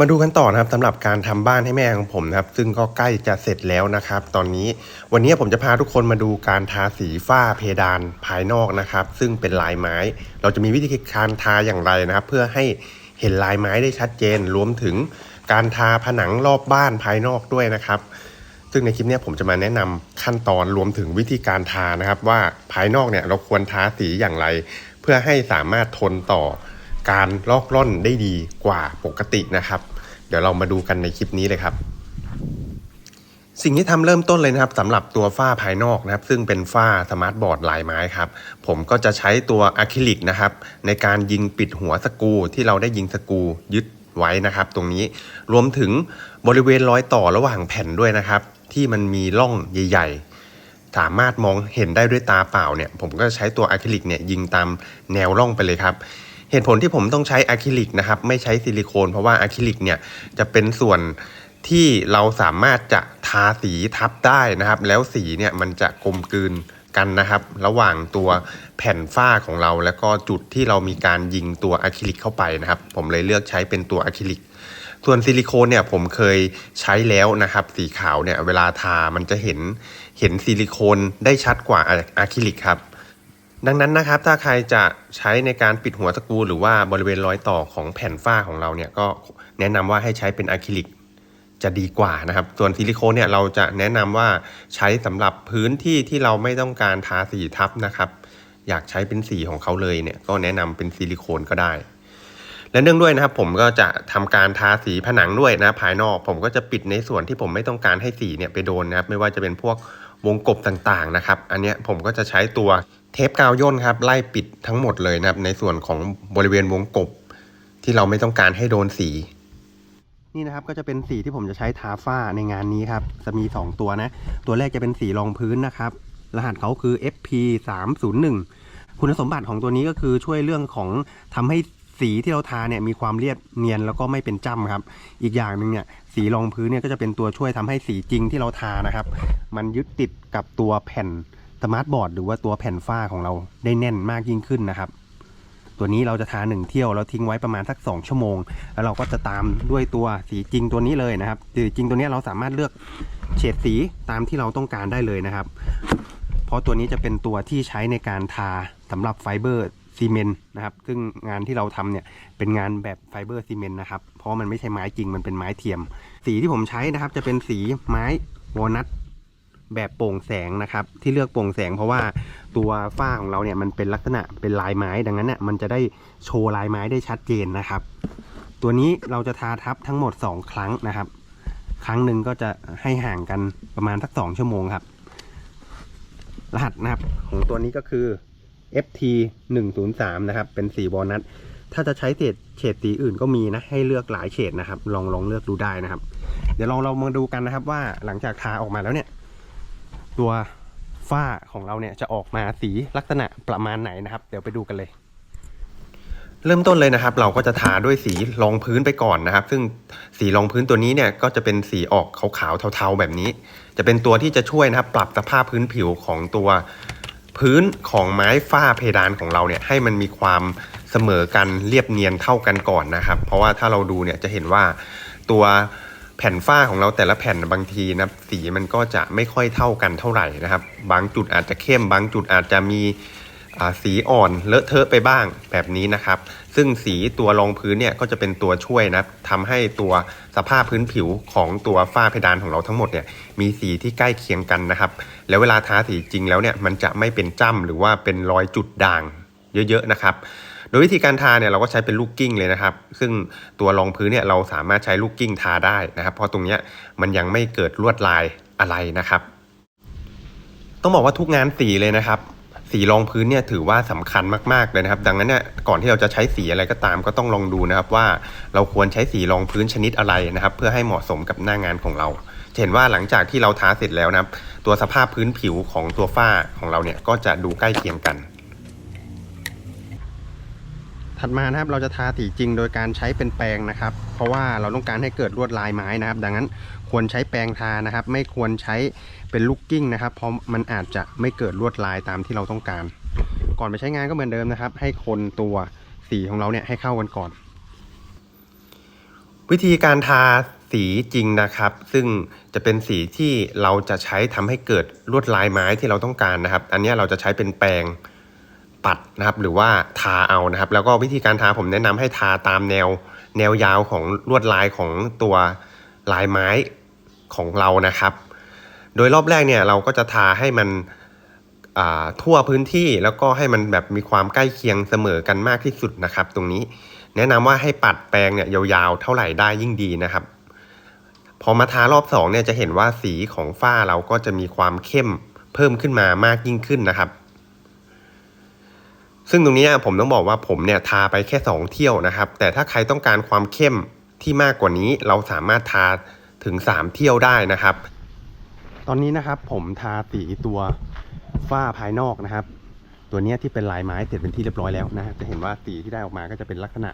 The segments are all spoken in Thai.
มาดูกันต่อนะครับสำหรับการทำบ้านให้แม่ของผมนะครับ ซึ่งก็ใกล้จะเสร็จแล้วนะครับ ตอนนี้วันนี้ผมจะพาทุกคนมาดูการทาสีฝ้าเพดานภายนอกนะครับ ซึ่งเป็นลายไม้ เราจะมีวิธีการทาอย่างไรนะครับ เพื่อให้เห็นลายไม้ได้ชัดเจน รวมถึงการทาผนังรอบบ้านภายนอกด้วยนะครับ ซึ่งในคลิปนี้ผมจะมาแนะนำขั้นตอนรวมถึงวิธีการทานะครับ ว่าภายนอกเนี่ยเราควรทาสีอย่างไร เพื่อให้สามารถทนต่อ การลอกล่อนได้ดีกว่าปกตินะครับ เดี๋ยวเรามาดูกันในคลิปนี้เลยครับ สิ่งที่ทำเริ่มต้นเลยนะครับสำหรับตัวฝ้าภายนอกนะครับ ซึ่งเป็นฝ้าสมาร์ทบอร์ดลายไม้ครับ ผมก็จะใช้ตัวอะคริลิกนะครับ ในการยิงปิดหัวสกูที่เราได้ยิงสกูยึดไว้นะครับ ตรงนี้รวมถึงบริเวณรอยต่อระหว่างแผ่นด้วยนะครับ ที่มันมีร่องใหญ่ๆสามารถมองเห็นได้ด้วยตาเปล่าเนี่ย ผมก็ใช้ตัวอะคริลิกเนี่ยยิงตามแนวร่องไปเลยครับ เหตุผลที่ผมต้องใช้อะคริลิกนะครับไม่ใช้ซิลิโคน เพราะว่าอะคริลิกเนี่ยจะเป็นส่วนที่เราสามารถจะทาสีทับได้นะครับ แล้วสีเนี่ยมันจะกลมกลืนกันนะครับ ระหว่างตัวแผ่นฝ้าของเรา แล้วก็จุดที่เรามีการยิงตัวอะคริลิกเข้าไปนะครับ ผมเลยเลือกใช้เป็นตัวอะคริลิกส่วนซิลิโคนเนี่ยผมเคยใช้แล้วนะครับ สีขาวเนี่ยเวลาทามันจะเห็นเห็นซิลิโคนได้ชัดกว่าอะคริลิกครับ ดังนั้นนะครับถ้าใครจะใช้ในการปิดหัวสกรูหรือว่าบริเวณรอยต่อของแผ่นฝ้าของเราเนี่ยก็แนะนำว่าให้ใช้เป็นอะคริลิกจะดีกว่านะครับ ส่วนซิลิโคนเนี่ยเราจะแนะนำว่าใช้สำหรับพื้นที่ที่เราไม่ต้องการทาสีทับนะครับ อยากใช้เป็นสีของเขาเลยเนี่ยก็แนะนำเป็นซิลิโคนก็ได้ และเนื่องด้วยนะครับ ผมก็จะทำการทาสีผนังด้วยนะภายนอก ผมก็จะปิดในส่วนที่ผมไม่ต้องการให้สีเนี่ยไปโดนนะครับ ไม่ว่าจะเป็นพวก วงกบต่างๆนะครับ อันเนี้ยผมก็จะใช้ตัวเทปกาวย่นครับไล่ปิดทั้งหมดเลยนะครับในส่วนของบริเวณวงกบ ที่เราไม่ต้องการให้โดนสี นี่นะครับก็จะเป็นสีที่ผมจะใช้ทาฝ้าในงานนี้ครับจะมี 2 ตัวนะ ตัวแรกจะเป็นสีรองพื้นนะครับ รหัสเขาคือ FP 3 0 1คุณสมบัติของตัวนี้ก็คือช่วยเรื่องของทำให้ สีที่เราทาเนี่ยมีความเรียบเนียนแล้วก็ไม่เป็นจ้ำครับ อีกอย่างหนึ่งเนี่ยสีรองพื้นเนี่ยก็จะเป็นตัวช่วยทำให้สีจริงที่เราทานะครับ มันยึดติดกับตัวแผ่นสมาร์ทบอร์ดหรือว่าตัวแผ่นฝ้าของเราได้แน่นมากยิ่งขึ้นนะครับ ตัวนี้เราจะทาหนึ่งเที่ยวเราทิ้งไว้ประมาณสัก 2 ชั่วโมง แล้วเราก็จะตามด้วยตัวสีจริงตัวนี้เลยนะครับสีจริงตัวนี้เราสามารถเลือกเฉดสีตามที่เราต้องการได้เลยนะครับ เพราะตัวนี้จะเป็นตัวที่ใช้ในการทาสำหรับไฟเบอร์ ซีเมนต์นะครับ ซึ่งงานที่เราทำเนี่ยเป็นงานแบบไฟเบอร์ซีเมนต์นะครับ เพราะมันไม่ใช่ไม้จริงมันเป็นไม้เทียม สีที่ผมใช้นะครับ จะเป็นสีไม้วอลนัทแบบโปร่งแสงนะครับ ที่เลือกโปร่งแสงเพราะว่าตัวฝ้าของเราเนี่ยมันเป็นลักษณะเป็นลายไม้ดังนั้นเนี่ยมันจะได้โชว์ลายไม้ได้ชัดเจนนะครับ ตัวนี้เราจะทาทับทั้งหมด 2 ครั้งนะครับ ครั้งหนึ่งก็จะให้ห่างกันประมาณสัก2ชั่วโมงครับ รหัสนะครับของตัวนี้ก็คือ FT 103นะครับ เป็นสีวอลนัทถ้าจะใช้เฉดเฉดสีอื่นก็มีนะ ให้เลือกหลายเฉดนะครับ ลองลองเลือกดูได้นะครับ เดี๋ยวลองเรามาดูกันนะครับว่าหลังจากทาออกมาแล้วเนี่ย ตัวฝ้าของเราเนี่ยจะออกมาสีลักษณะประมาณไหนนะครับ เดี๋ยวไปดูกันเลย เริ่มต้นเลยนะครับ เราก็จะทาด้วยสีรองพื้นไปก่อนนะครับ ซึ่งสีรองพื้นตัวนี้เนี่ยก็จะเป็นสีออกขาวๆเทาๆแบบนี้ จะเป็นตัวที่จะช่วยนะครับ ปรับสภาพพื้นผิวของตัว พื้นของไม้ฝ้าเพดานของเราเนี่ยให้มันมีความเสมอกันเรียบเนียนเท่ากันก่อนนะครับ เพราะว่าถ้าเราดูเนี่ยจะเห็นว่าตัวแผ่นฝ้าของเราแต่ละแผ่นบางทีนะสีมันก็จะไม่ค่อยเท่ากันเท่าไหร่นะครับ บางจุดอาจจะเข้มบางจุดอาจจะมี สีอ่อนเลอะเทอะไปบ้างแบบนี้นะครับ ซึ่งสีตัวรองพื้นเนี่ยก็จะเป็นตัวช่วยนะทำให้ตัวสภาพพื้นผิวของตัวฝ้าเพดานของเราทั้งหมดเนี่ยมีสีที่ใกล้เคียงกันนะครับ แล้วเวลาทาสีจริงแล้วเนี่ยมันจะไม่เป็นจ้ำหรือว่าเป็นรอยจุดด่างเยอะๆนะครับโดยวิธีการทาเนี่ยเราก็ใช้เป็นลูกกิ้งเลยนะครับ ซึ่งตัวรองพื้นเนี่ยเราสามารถใช้ลูกกิ้งทาได้นะครับ เพราะตรงเนี้ยมันยังไม่เกิดลวดลายอะไรนะครับ ต้องบอกว่าทุกงานสีเลยนะครับ สีรองพื้นเนี่ยถือว่าสำคัญมากๆเลยนะครับ ดังนั้นเนี่ยก่อนที่เราจะใช้สีอะไรก็ตามก็ต้องลองดูนะครับว่าเราควรใช้สีรองพื้นชนิดอะไรนะครับ เพื่อให้เหมาะสมกับหน้างานของเราเห็นว่าหลังจากที่เราทาเสร็จแล้วนะครับ ตัวสภาพพื้นผิวของตัวฝ้าของเราเนี่ยก็จะดูใกล้เคียงกัน ถัดมานะครับเราจะทาสีจริงโดยการใช้เป็นแปรงนะครับ เพราะว่าเราต้องการให้เกิดลวดลายไม้นะครับ ดังนั้นควรใช้แปรงทานะครับ ไม่ควรใช้เป็นลูกกิ้งนะครับ เพราะมันอาจจะไม่เกิดลวดลายตามที่เราต้องการ ก่อนไปใช้งานก็เหมือนเดิมนะครับ ให้คนตัวสีของเราเนี่ยให้เข้ากันก่อน วิธีการทาสีจริงนะครับ ซึ่งจะเป็นสีที่เราจะใช้ทำให้เกิดลวดลายไม้ที่เราต้องการนะครับ อันนี้เราจะใช้เป็นแปรง ปัดนะครับ หรือว่าทาเอานะครับ แล้วก็วิธีการทาผมแนะนำให้ทาตามแนวแนวยาวของลวดลายของตัวลายไม้ของเรานะครับ โดยรอบแรกเนี่ยเราก็จะทาให้มันทั่วพื้นที่แล้วก็ให้มันแบบมีความใกล้เคียงเสมอกันมากที่สุดนะครับ ตรงนี้แนะนำว่าให้ปัดแปรงเนี่ยยาวๆเท่าไหร่ได้ยิ่งดีนะครับ พอมาทารอบสองเนี่ยจะเห็นว่าสีของฝ้าเราก็จะมีความเข้มเพิ่มขึ้นมามากยิ่งขึ้นนะครับ ซึ่งตรงนี้ผมต้องบอกว่าผมเนี่ยทาไปแค่ 2 เที่ยวนะครับ แต่ถ้าใครต้องการความเข้มที่มากกว่านี้เราสามารถทาถึง 3 เที่ยวได้นะครับ ตอนนี้นะครับผมทาสีตัวฝ้าภายนอกนะครับ ตัวนี้ที่เป็นลายไม้เสร็จเป็นที่เรียบร้อยแล้วนะจะเห็นว่าสีที่ได้ออกมาก็จะเป็นลักษณะ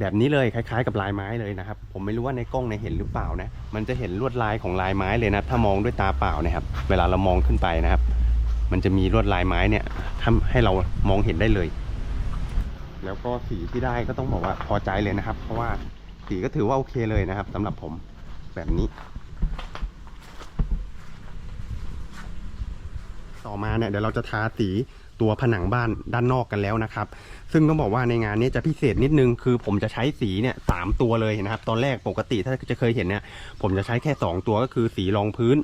แบบนี้เลยคล้ายๆ กับลายไม้เลยนะครับ ผมไม่รู้ว่าในกล้องเนี่ยเห็นหรือเปล่านะมันจะเห็นลวดลายของลายไม้เลยนะถ้ามองด้วยตาเปล่านะครับ เวลาเรามองขึ้นไปนะครับ มันจะมีลวดลายไม้เนี่ยทำให้เรามองเห็นได้เลย แล้วก็สีที่ได้ก็ต้องบอกว่าพอใจเลยนะครับ เพราะว่าสีก็ถือว่าโอเคเลยนะครับสำหรับผมแบบนี้ ต่อมาเนี่ยเดี๋ยวเราจะทาสีตัวผนังบ้านด้านนอกกันแล้วนะครับ ซึ่งต้องบอกว่าในงานนี้จะพิเศษนิดนึง คือผมจะใช้สีเนี่ยสามตัวเลยนะครับ ตอนแรกปกติถ้าจะเคยเห็นเนี่ย ผมจะใช้แค่ 2 ตัวก็คือสีรองพื้น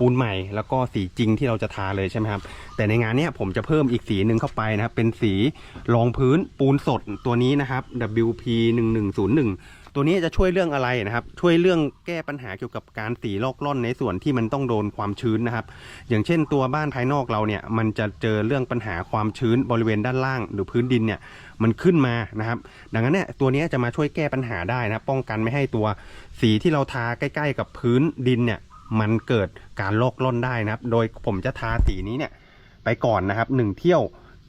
ปูนใหม่แล้วก็สีจริงที่เราจะทาเลยใช่ไหมครับ แต่ในงานเนี้ยผมจะเพิ่มอีกสีหนึ่งเข้าไปนะครับ เป็นสีรองพื้นปูนสดตัวนี้นะครับ WP 1101ตัวนี้จะช่วยเรื่องอะไรนะครับ ช่วยเรื่องแก้ปัญหาเกี่ยวกับการสีลอกล่อนในส่วนที่มันต้องโดนความชื้นนะครับ อย่างเช่นตัวบ้านภายนอกเราเนี่ย มันจะเจอเรื่องปัญหาความชื้นบริเวณด้านล่างหรือพื้นดินเนี่ยมันขึ้นมานะครับ ดังนั้นเนี่ยตัวนี้จะมาช่วยแก้ปัญหาได้นะป้องกันไม่ให้ตัวสีที่เราทาใกล้ ๆ กับพื้นดินเนี่ย มันเกิดการลอกล่นได้นะครับ โดยผมจะทาสีนี้เนี่ยไปก่อนนะครับหนึ่งเที่ยว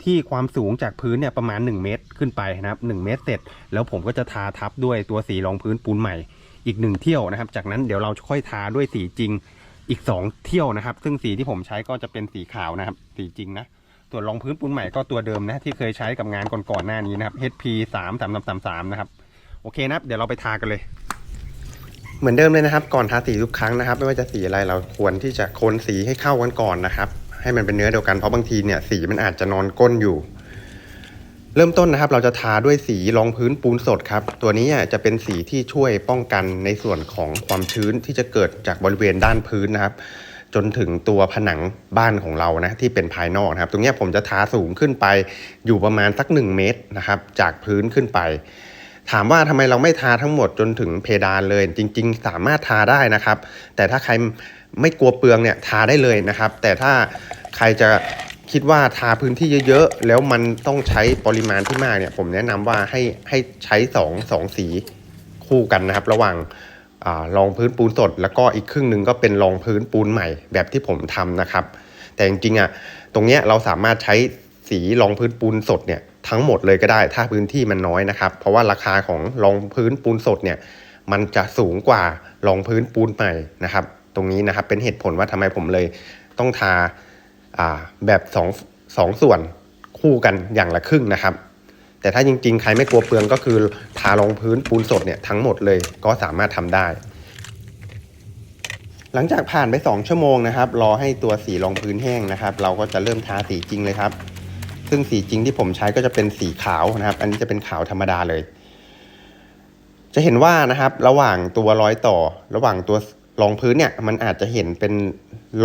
ที่ความสูงจากพื้นเนี่ยประมาณ 1 เมตรขึ้นไปนะครับ 1 เมตรเสร็จ แล้วผมก็จะทาทับด้วยตัวสีรองพื้นปูนใหม่อีกหนึ่งเที่ยวนะครับ จากนั้นเดี๋ยวเราค่อยทาด้วยสีจริงอีก 2 เที่ยวนะครับ ซึ่งสีที่ผมใช้ก็จะเป็นสีขาวนะครับ สีจริงนะส่วนรองพื้นปูนใหม่ก็ตัวเดิมนะที่เคยใช้กับงานก่อนๆหน้านี้นะครับ HP 3 3 3 3 3นะครับโอเคนะครับเดี๋ยวเราไปทากันเลย เหมือนเดิมเลยนะครับ ก่อนทาสีทุกครั้งนะครับ ไม่ว่าจะสีอะไรเราควรที่จะคนสีให้เข้ากันก่อนนะครับ ให้มันเป็นเนื้อเดียวกันเพราะบางทีเนี่ยสีมันอาจจะนอนก้นอยู่ เริ่มต้นนะครับ เราจะทาด้วยสีรองพื้นปูนสดครับ ตัวนี้จะเป็นสีที่ช่วยป้องกันในส่วนของความชื้นที่จะเกิดจากบริเวณด้านพื้นนะครับ จนถึงตัวผนังบ้านของเรานะที่เป็นภายนอกนะครับ ตรงนี้ผมจะทาสูงขึ้นไปอยู่ประมาณสัก 1 เมตรนะครับ จากพื้นขึ้นไป ถามว่าทำไมเราไม่ทาทั้งหมดจนถึงเพดานเลย จริง ๆ สามารถทาได้นะครับ แต่ถ้าใครไม่กลัวเปลืองเนี่ยทาได้เลยนะครับ แต่ถ้าใครจะคิดว่าทาพื้นที่เยอะๆ แล้วมันต้องใช้ปริมาณที่มากเนี่ย ผมแนะนำว่าให้ให้ใช้สองสองสีคู่กันนะครับ ระหว่างรองพื้นปูนสด แล้วก็อีกครึ่งหนึ่งก็เป็นรองพื้นปูนใหม่แบบที่ผมทำนะครับ แต่จริงๆอะตรงเนี้ยเราสามารถใช้สีรองพื้นปูนสดเนี่ย ทั้งหมดเลยก็ได้ ถ้าพื้นที่มันน้อยนะครับ เพราะว่าราคาของรองพื้นปูนสดเนี่ยมันจะสูงกว่ารองพื้นปูนใหม่นะครับ ตรงนี้นะครับเป็นเหตุผลว่าทำไมผมเลยต้องทาาแบบสองสองส่วนคู่กันอย่างละครึ่งนะครับ แต่ถ้าจริงๆ ใครไม่กลัวเปลืองก็คือทารองพื้นปูนสดเนี่ยทั้งหมดเลยก็สามารถทำได้หลังจากผ่านไป 2 ชั่วโมงนะครับ รอให้ตัวสีรองพื้นแห้งนะครับ เราก็จะเริ่มทาสีจริงเลยครับ ซึ่งสีจริงที่ผมใช้ก็จะเป็นสีขาวนะครับ อันนี้จะเป็นขาวธรรมดาเลย จะเห็นว่านะครับ ระหว่างตัวรอยต่อ ระหว่างตัวรองพื้นเนี่ยมันอาจจะเห็นเป็น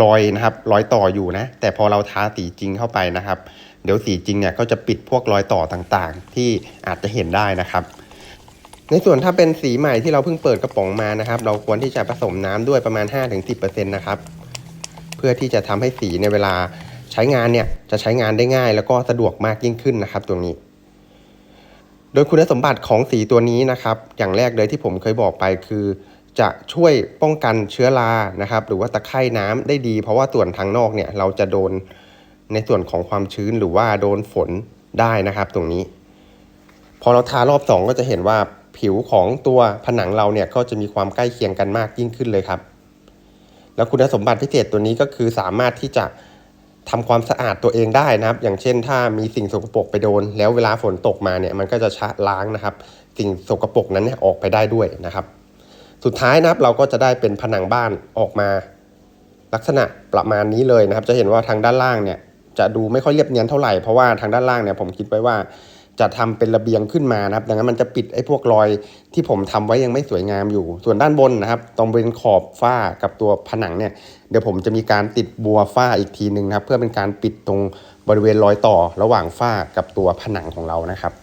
รอยนะครับ รอยต่ออยู่นะ แต่พอเราทาสีจริงเข้าไปนะครับ เดี๋ยวสีจริงเนี่ยก็จะปิดพวกรอยต่อต่างๆ ที่อาจจะเห็นได้นะครับ ในส่วนถ้าเป็นสีใหม่ที่เราเพิ่งเปิดกระป๋องมานะครับ เราควรที่จะผสมน้ำด้วยประมาณ 5-10%นะครับ เพื่อที่จะทำให้สีในเวลา ใช้งานเนี่ยจะใช้งานได้ง่ายแล้วก็สะดวกมากยิ่งขึ้นนะครับตรงนี้ โดยคุณสมบัติของสีตัวนี้นะครับ อย่างแรกเลยที่ผมเคยบอกไปคือ จะช่วยป้องกันเชื้อรานะครับ หรือว่าตะไคร่น้ำได้ดี เพราะว่าส่วนทางนอกเนี่ยเราจะโดนในส่วนของความชื้นหรือว่าโดนฝนได้นะครับตรงนี้ พอเราทารอบสองก็จะเห็นว่าผิวของตัวผนังเราเนี่ยก็จะมีความใกล้เคียงกันมากยิ่งขึ้นเลยครับ แล้วคุณสมบัติพิเศษตัวนี้ก็คือสามารถที่จะ ทำความสะอาดตัวเองได้นะครับ อย่างเช่นถ้ามีสิ่งสกปรกไปโดน แล้วเวลาฝนตกมาเนี่ยมันก็จะชะล้างนะครับ สิ่งสกปรกนั้นเนี่ยออกไปได้ด้วยนะครับ สุดท้ายนะครับเราก็จะได้เป็นผนังบ้านออกมา ลักษณะประมาณนี้เลยนะครับ จะเห็นว่าทางด้านล่างเนี่ยจะดูไม่ค่อยเรียบเนียนเท่าไหร่เพราะว่าทางด้านล่างเนี่ยผมคิดไว้ว่า จะทำเป็นระเบียงขึ้นมานะครับ ดังนั้นมันจะปิดไอ้พวกรอยที่ผมทำไว้ยังไม่สวยงามอยู่ ส่วนด้านบนนะครับ ตรงบริเวณขอบฝ้ากับตัวผนังเนี่ย เดี๋ยวผมจะมีการติดบัวฝ้าอีกทีหนึ่งนะครับ เพื่อเป็นการปิดตรงบริเวณรอยต่อระหว่างฝ้ากับตัวผนังของเรานะครับ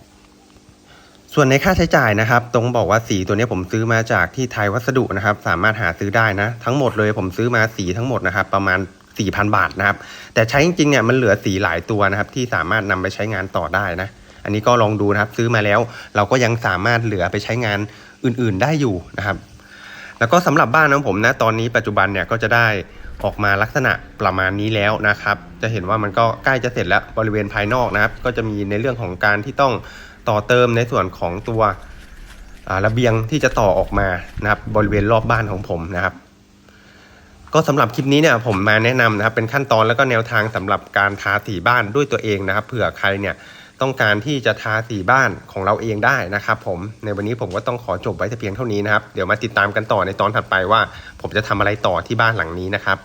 ส่วนในค่าใช้จ่ายนะครับ ตรงบอกว่าสีตัวนี้ผมซื้อมาจากที่ไทยวัสดุนะครับ สามารถหาซื้อได้นะ ทั้งหมดเลยผมซื้อมาสีทั้งหมดนะครับ ประมาณ4,000 บาทนะครับ แต่ใช้จริงๆเนี่ยมันเหลือสีหลายตัวนะครับ ที่สามารถนำไปใช้งานต่อได้นะ อันนี้ก็ลองดูนะครับซื้อมาแล้ว เราก็ยังสามารถเหลือไปใช้งานอื่นๆได้อยู่นะครับ แล้วก็สำหรับบ้านของผมนะตอนนี้ปัจจุบันเนี่ยก็จะได้ออกมาลักษณะประมาณนี้แล้วนะครับ จะเห็นว่ามันก็ใกล้จะเสร็จแล้วบริเวณภายนอกนะครับ ก็จะมีในเรื่องของการที่ต้องต่อเติมในส่วนของตัวระเบียงที่จะต่อออกมานะครับ บริเวณรอบบ้านของผมนะครับ ก็สำหรับคลิปนี้เนี่ยผมมาแนะนำนะครับ เป็นขั้นตอนแล้วก็แนวทางสำหรับการทาสีบ้านด้วยตัวเองนะครับเผื่อใครเนี่ย ต้องการที่จะทาสีบ้านของเราเองได้นะครับผมในวันนี้ผมก็ต้องขอจบไว้แต่เพียงเท่านี้นะครับ เดี๋ยวมาติดตามกันต่อในตอนถัดไปว่า ผมจะทำอะไรต่อที่บ้านหลังนี้นะครับ